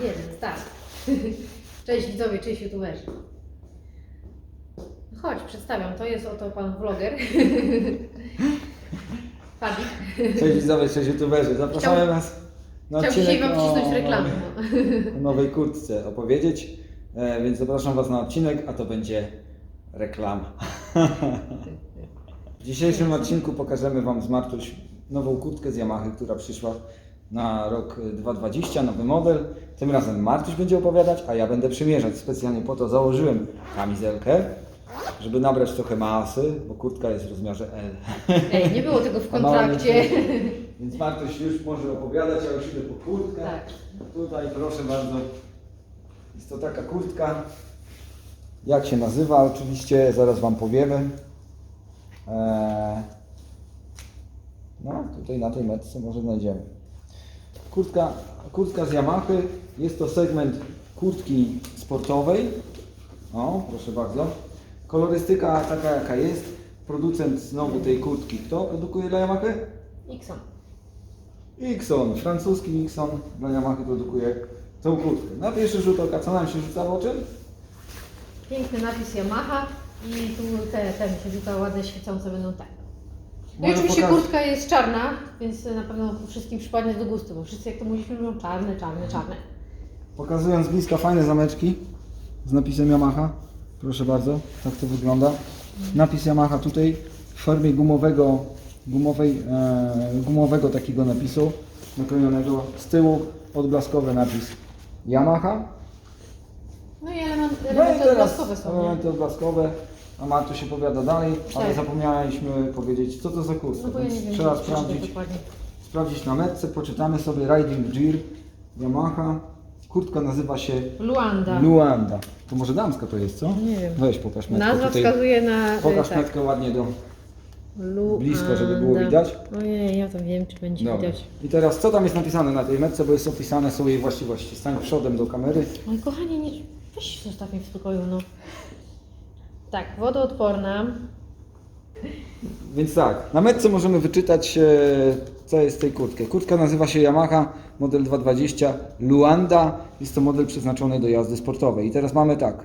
jeden, tak. Cześć widzowie, cześć youtuberzy. Chodź, przedstawiam. To jest oto pan vloger. Fabik. Cześć widzowie, cześć youtuberzy. Zapraszamy Chciał- Was na Chciał odcinek dzisiaj wam wcisnąć reklamę. No. o nowej kurtce opowiedzieć, e, więc zapraszam Was na odcinek, a to będzie reklama. W dzisiejszym odcinku pokażemy Wam z Martuś nową kurtkę z Yamaha, która przyszła na rok 2020, nowy model. Tym razem Martuś będzie opowiadać, a ja będę przymierzać. Specjalnie po to założyłem kamizelkę, żeby nabrać trochę masy, bo kurtka jest w rozmiarze L. Ej, nie było tego w A mała nie kontrakcie. Więc Martuś już może opowiadać, ja już idę po kurtkę. Tak. Tutaj proszę bardzo. Jest to taka kurtka. Jak się nazywa? Oczywiście zaraz Wam powiemy. Eee, no, tutaj na tej metce może znajdziemy. Kurtka, kurtka z Yamaha. Jest to segment kurtki sportowej. O, proszę bardzo. Kolorystyka taka jaka jest. Producent znowu tej kurtki. Kto produkuje dla Yamaha? Xon. Ixon, francuski Ixon dla Yamaha produkuje tą kurtkę. Na pierwszy rzut oka, co nam się rzuca w oczy? Piękny napis Yamaha i tu te, te mi się rzuca ładne, świecące będą tak. No i oczywiście pokaż- kurtka jest czarna, więc na pewno wszystkim przypadnie do gustu, bo wszyscy jak to mówiliśmy mówią czarne, czarne, czarne. Pokazując z bliska fajne zameczki z napisem Yamaha. Proszę bardzo, tak to wygląda. Napis Yamaha tutaj w formie gumowego, gumowej, e, gumowego takiego napisu naklejonego z tyłu odblaskowy napis Yamaha. No i element, No i elementy teraz odblaskowe są, nie? elementy odblaskowe. A Martu się powiada dalej, ale Tak. zapomnieliśmy powiedzieć, co to za kurtka. No bo ja nie Więc wiem, trzeba co sprawdzić, dokładnie. sprawdzić na metce, poczytamy sobie Riding Gear Yamaha. Kurtka nazywa się Luanda. Luanda. To może damska to jest, co? Nie wiem. Weź pokaż metkę Nazwa tutaj. wskazuje na... y, Pokaż tak. metkę ładnie do... Luanda. blisko, żeby było widać. Ojej, ja to wiem, czy będzie Dobra. widać. I teraz co tam jest napisane na tej metce, bo jest opisane są jej właściwości. Stań przodem do kamery. Oj, kochanie, nie... weź zostaw mnie w spokoju, no. Tak, wodoodporna. Więc tak, na metce możemy wyczytać, e, co jest w tej kurtce. Kurtka nazywa się Yamaha model 220 Luanda. Jest to model przeznaczony do jazdy sportowej. I teraz mamy tak.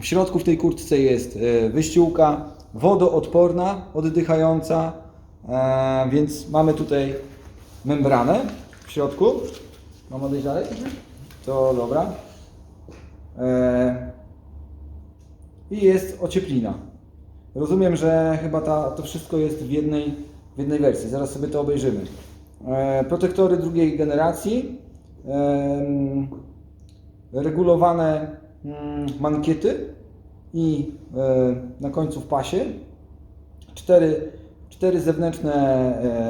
W środku w tej kurtce jest e, wyściółka wodoodporna, oddychająca, e, więc mamy tutaj membranę w środku. Mam odejść dalej? To dobra. E, I jest ocieplina. Rozumiem, że chyba ta, to wszystko jest w jednej, w jednej wersji. Zaraz sobie to obejrzymy. E, protektory drugiej generacji. em, regulowane mm, mankiety i e, na końcu w pasie cztery, cztery, zewnętrzne,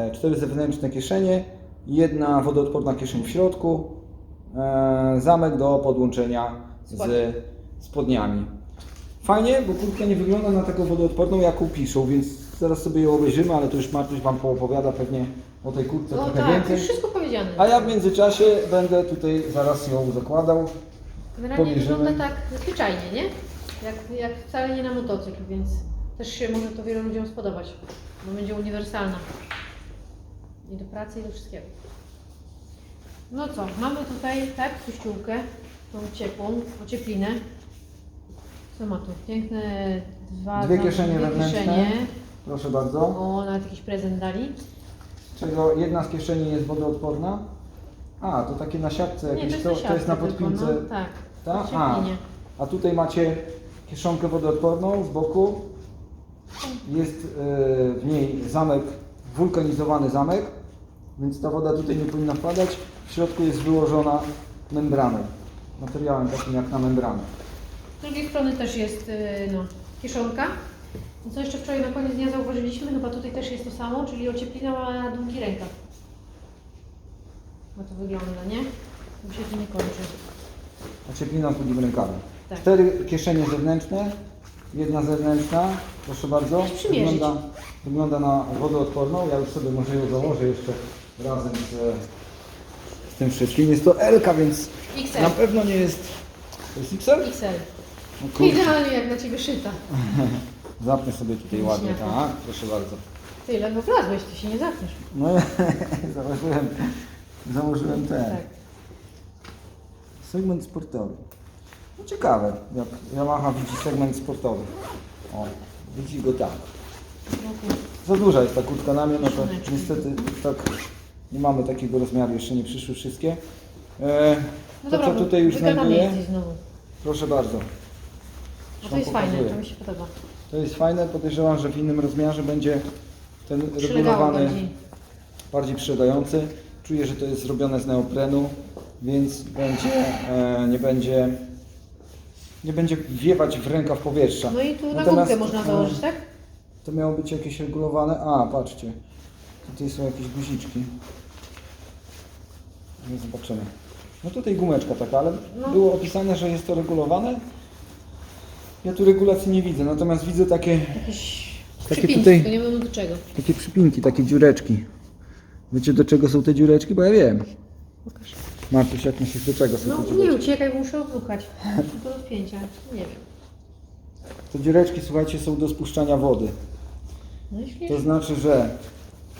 e, cztery zewnętrzne kieszenie, jedna wodoodporna kieszeń w środku, e, zamek do podłączenia z spodniami. Fajnie, bo kurtka nie wygląda na taką wodoodporną, jaką piszą, więc zaraz sobie ją obejrzymy, ale to już Martuś Wam poopowiada pewnie o tej kurtce No trochę tak, więcej. już wszystko powiedziane. A ja w międzyczasie będę tutaj zaraz ją zakładał. Generalnie wygląda tak zwyczajnie, nie? Jak, jak wcale nie na motocykl, więc też się może to wielu ludziom spodobać, bo będzie uniwersalna. I do pracy, i do wszystkiego. No co, mamy tutaj tak puściółkę, tą ciepłą, ocieplinę. Co ma tu? Piękne dwa Dwie tam- kieszenie wewnętrzne. kieszenie. Proszę bardzo. O, nawet jakiś prezent dali. Z czego jedna z kieszeni jest wodoodporna. A, to takie na siatce Nie, jakieś, to jest, to, jest na siatce tylko, podpince. No, tak, Ta? A, a tutaj macie kieszonkę wodoodporną z boku. Jest e, w niej zamek, wulkanizowany zamek, więc ta woda tutaj nie powinna wpadać. W środku jest wyłożona membraną, materiałem takim jak na membranę. Z drugiej strony też jest y, no, kieszonka. I co jeszcze wczoraj na koniec dnia zauważyliśmy, chyba tutaj też jest to samo, czyli ocieplina ma długi rękaw. No to wygląda, nie? Bo się to nie kończy. Ocieplina z drugim rękawem. Tak. Cztery kieszenie zewnętrzne, jedna zewnętrzna, proszę bardzo. Przymierzyć. Wygląda, wygląda na wodoodporną. Ja już sobie może ją założę jeszcze razem z, z tym wszystkim. Jest to Elka, więc XL. na pewno nie jest. To jest XL? XL. No Idealnie jak na Ciebie szyta. zapnę sobie tutaj ładnie. Śmiało. Tak, proszę bardzo. Ty, ledwo wlazłeś, Ty się nie zapniesz. No założyłem, założyłem ten. Tak. Segment sportowy. No ciekawe, jak Yamaha widzi segment sportowy. O, widzi go tak. Za duża jest ta kurtka na mnie, no to niestety tak nie mamy takiego rozmiaru, jeszcze nie przyszły wszystkie. E, No to dobra, co tutaj już wygadamy znajduję, jesteś znowu. proszę bardzo. No to jest fajne, to mi się podoba. To jest fajne, podejrzewam, że w innym rozmiarze będzie ten Przylegało regulowany bardziej. bardziej przylegający. Czuję, że to jest zrobione z neoprenu, więc będzie, e, nie będzie nie będzie wiewać w rękaw powietrza. No i tu na Natomiast, gumkę można e, założyć, tak? To miało być jakieś regulowane. A, patrzcie. Tutaj są jakieś guziczki. No zobaczymy. No tutaj gumeczka taka, ale No. było opisane, że jest to regulowane. Ja tu regulacji nie widzę, natomiast widzę takie, Jakieś Takie przypinki, tutaj- to nie wiem do czego. takie przypinki, takie dziureczki. Wiecie do czego są te dziureczki? Bo ja wiem. Pokaż. Martuś, jak myślisz do czego są No te nie dziureczki? uciekaj, muszę odruchać. Do odpięcia, nie wiem. Te dziureczki, słuchajcie, są do spuszczania wody. No i. To znaczy, że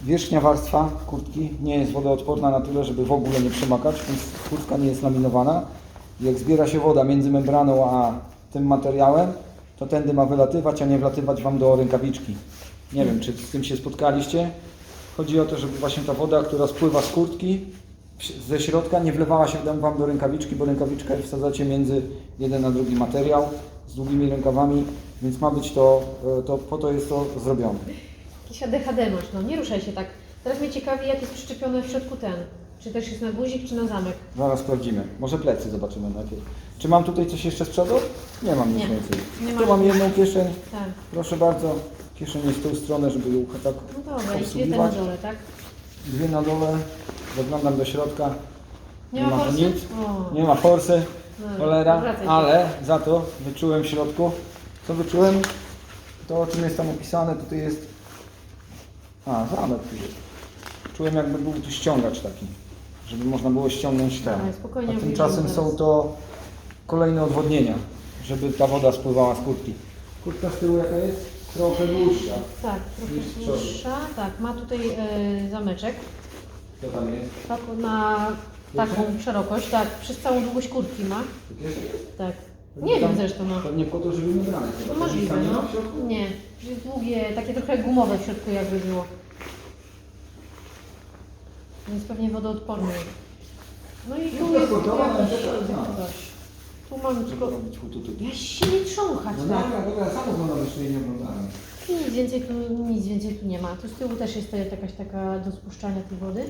wierzchnia warstwa kurtki nie jest wodoodporna na tyle, żeby w ogóle nie przemokać, więc kurtka nie jest laminowana. Jak zbiera się woda między membraną a tym materiałem, to tędy ma wylatywać, a nie wlatywać Wam do rękawiczki. Nie wiem, czy z tym się spotkaliście. Chodzi o to, żeby właśnie ta woda, która spływa z kurtki ze środka, nie wlewała się Wam do rękawiczki, bo rękawiczkę wsadzacie między jeden a drugi materiał z długimi rękawami, więc ma być to, e, to po to jest to zrobione. Jakiś ADHD masz, no nie ruszaj się tak. Teraz mnie ciekawi, jak jest przyczepiony w środku ten. Czy też jest na guzik, czy na zamek. Zaraz sprawdzimy. Może plecy zobaczymy najpierw. Czy mam tutaj coś jeszcze z przodu? Nie mam nic Nie. więcej. Nie tu mam jedną kieszeń. Tak. Proszę bardzo. Kieszeń jest w tą stronę, żeby ją tak No dobra, i dwie te na obsługiwać. dole, tak? Dwie na dole. Zaglądam do środka. Nie, ma ma tu forsy? nic. O. Nie ma forsy. No, Cholera. wracaj się. Ale za to wyczułem w środku. Co wyczułem? To o czym jest tam opisane, tutaj jest... A, zamek tu jest. Czułem jakby był tu ściągacz taki. Żeby można było ściągnąć ten. Spokojnie, A tymczasem są to kolejne odwodnienia, żeby ta woda spływała z kurtki. Kurtka z tyłu jaka jest? Trochę dłuższa. Tak, trochę dłuższa. Tak, ma tutaj e, zameczek. Co tam jest? Tak, ma taką szerokość, tak, przez całą długość kurtki ma. Tak. Pewnie Nie wiem tam- zresztą, no. Pewnie po to, żeby nie brać. No możliwe, no. Nie, jest długie, takie trochę gumowe w środku jakby było. Więc pewnie wodoodporne. No i tu Kurtka jest jakiś tak, coś. Tu mam tylko... robić. Ja się nie trząchać, No tak. dobra, dobra, sam oglądam jeszcze nie oglądałem. Nic więcej tu, nic więcej tu nie ma. Tu z tyłu też jest jakaś taka do spuszczania tej wody.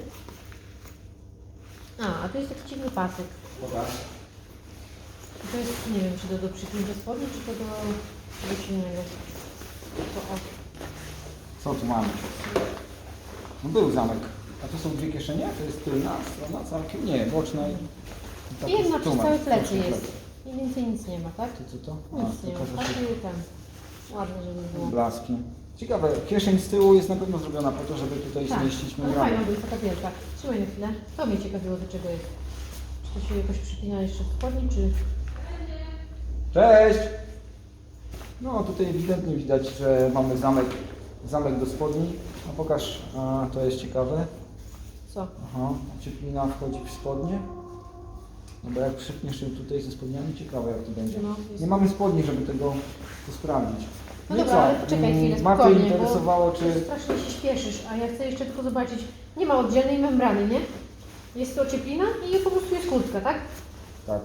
A, a tu jest taki dziwny pasek. Pokaż. To jest, nie wiem, czy to do przypięcia spodni, czy to do czegoś innego. To o. Co tu mamy? No był zamek. A to są dwie kieszenie? To jest tylna strona całkiem? Nie, boczna i... i tak Jedna jest tu przez mam, całe plecy boczne jest. I więcej nic nie ma, tak? To co to? Nic nie ma. się ten. Ładny, żeby było. blaski. Ciekawe, kieszeń z tyłu jest na pewno zrobiona po to, żeby tutaj Tak, zmieścić ale membranę. fajna jest taka wielka. Trzymaj na chwilę. To mnie ciekawiło, do czego jest. Czy to się jakoś przypina jeszcze w spodni, czy... Cześć! No tutaj ewidentnie widać, że mamy zamek, zamek do spodni. No pokaż, a, to jest ciekawe. Co? Aha, cieplina wchodzi w spodnie. No bo jak przypniesz ją tutaj ze spodniami, ciekawe jak to będzie. No, jest- Nie mamy spodni, żeby tego to sprawdzić. No i dobra, co? ale poczekaj Mm, chwilę, Martę spokojnie, interesowało, bo czy... strasznie się śpieszysz, a ja chcę jeszcze tylko zobaczyć. Nie ma oddzielnej membrany, nie? Jest to cieplina i po prostu jest kurtka, tak? Tak.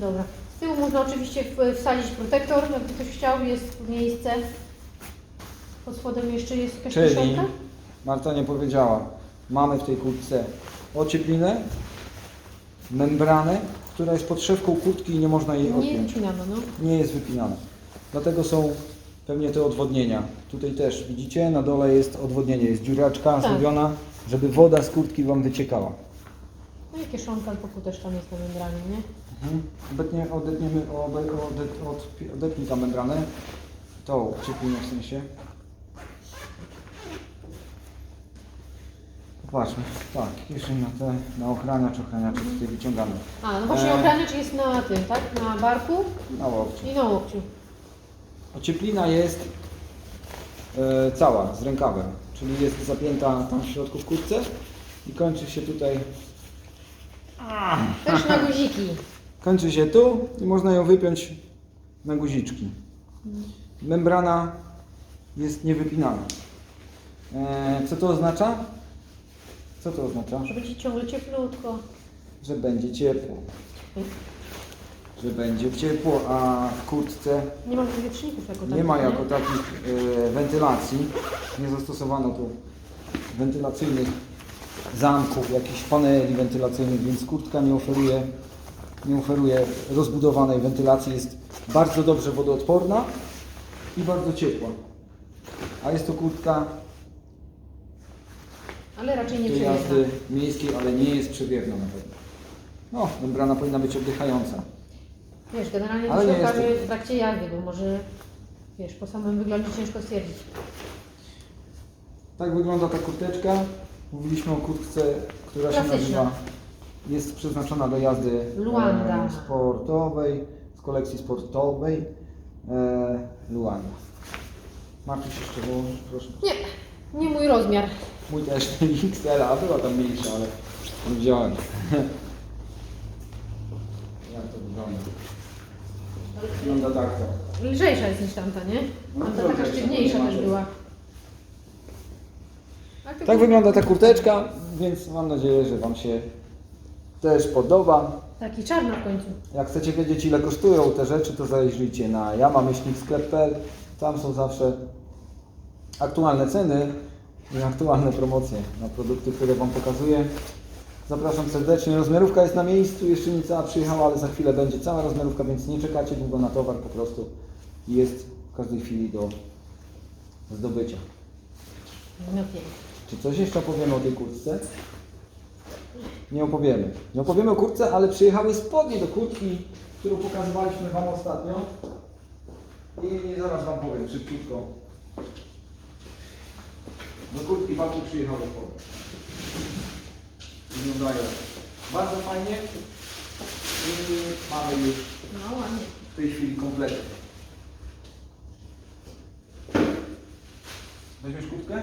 Dobra. Z tyłu można oczywiście w- wsadzić protektor, jakby ktoś chciał, jest miejsce. Pod spodem jeszcze jest jakaś Czyli, kieszonka? Marta nie powiedziała, mamy w tej kurtce ocieplinę, membranę, która jest podszewką kurtki i nie można jej Nie odpiąć. wycinano, no. Nie jest wypinana. Dlatego są pewnie te odwodnienia. Tutaj też widzicie, na dole jest odwodnienie, jest dziuraczka Tak. zrobiona, żeby woda z kurtki Wam wyciekała. No i kieszonka albo też tam jest na membranie, nie? Mhm. Obecnie odetniemy, obe, odet, od, odetnij tą membranę, tą cieplinę w sensie. Popatrzmy, tak, kieszeń na te, na ochraniacz, ochraniacz tutaj wyciągamy. A, no właśnie E. ochraniacz jest na tym, tak? Na barku Na łokciu. i na łokciu. Ocieplina jest e, cała, z rękawem, czyli jest zapięta tam w środku w kurtce i kończy się tutaj Też na guziki. Kończy się tu i można ją wypiąć na guziczki. Membrana jest niewypinana. E, co to oznacza? Co to oznacza? Żeby ci ciągle cieplutko. Że będzie ciepło. Że będzie ciepło, a w kurtce Nie ma tych wietrzników jako nie takich, ma jako takich e, wentylacji. Nie zastosowano tu wentylacyjnych zamków, jakichś paneli wentylacyjnych, więc kurtka nie oferuje, nie oferuje rozbudowanej wentylacji. Jest bardzo dobrze wodoodporna i bardzo ciepła. A jest to kurtka Ale raczej nie przejeżdża. jazdy miejskiej, ale nie jest przewiewna na pewno. No, membrana powinna być oddychająca. Wiesz, generalnie Ale to się nie jest okaże to- w trakcie jazdy, bo może, wiesz, po samym wyglądzie ciężko stwierdzić. Tak wygląda ta kurteczka. Mówiliśmy o kurtce, która się Klasyczna. nazywa, jest przeznaczona do jazdy Luanda. e, sportowej, z kolekcji sportowej e, Luanda. Martuś jeszcze wyłączyć, proszę. Nie, nie mój rozmiar. Mój też XL, a była tam mniejsza, ale wziąłem. Jak to wygląda? Wygląda tak to. Lżejsza jest niż tamta, nie? No, Tamta taka lżejsza, sztywniejsza nie ma też była. Tak wygląda ta kurteczka, więc mam nadzieję, że Wam się też podoba. Taki czarny w końcu. Jak chcecie wiedzieć ile kosztują te rzeczy, to zajrzyjcie na jamamyślniksklep.pl. Tam są zawsze aktualne ceny i aktualne promocje na produkty, które Wam pokazuję. Zapraszam serdecznie. Rozmiarówka jest na miejscu, jeszcze nie cała przyjechała, ale za chwilę będzie cała rozmiarówka, więc nie czekacie długo na towar, po prostu jest w każdej chwili do zdobycia. No. Czy coś jeszcze opowiemy o tej kurtce? Nie opowiemy. Nie opowiemy o kurtce, ale przyjechały spodnie do kurtki, którą pokazywaliśmy Wam ostatnio. I zaraz Wam powiem szybciutko. Do kurtki Baku przyjechały spodnie. Wyglądają bardzo fajnie. I mamy już No ładnie. w tej chwili kompletnie. Weźmiesz kurtkę?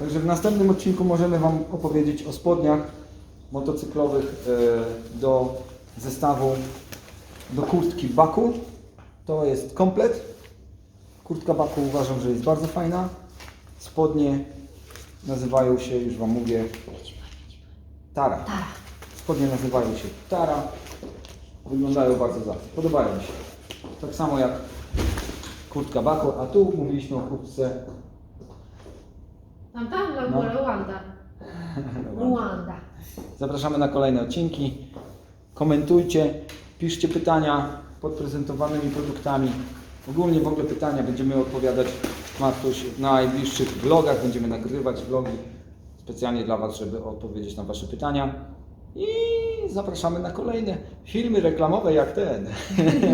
Także w następnym odcinku możemy Wam opowiedzieć o spodniach motocyklowych e, do zestawu do kurtki Baku. To jest komplet. Kurtka Baku uważam, że jest bardzo fajna. Spodnie nazywają się, już Wam mówię, Tara. Spodnie nazywają się Tara. Wyglądają bardzo zacnie. Podobają mi się. Tak samo jak kurtka Bako, a tu mówiliśmy o kurtce Tamta? La No. Luanda. Luanda. Zapraszamy na kolejne odcinki. Komentujcie, piszcie pytania pod prezentowanymi produktami. Ogólnie w ogóle pytania będziemy odpowiadać Martuś w najbliższych vlogach. Będziemy nagrywać vlogi specjalnie dla Was, żeby odpowiedzieć na Wasze pytania. I zapraszamy na kolejne filmy reklamowe jak ten.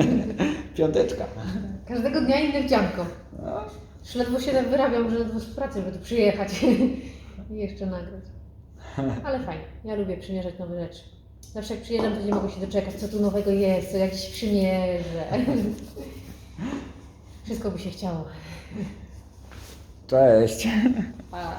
Piąteczka. Każdego dnia inne wdzianko. No, Już ledwo się wyrabiam, że ledwo z pracy, żeby tu przyjechać i jeszcze nagrać. Ale fajnie. Ja lubię przymierzać nowe rzeczy. Zawsze jak przyjeżdżam, to nie mogę się doczekać, co tu nowego jest, co jakieś przymierze. Wszystko by się chciało. Cześć. Pa.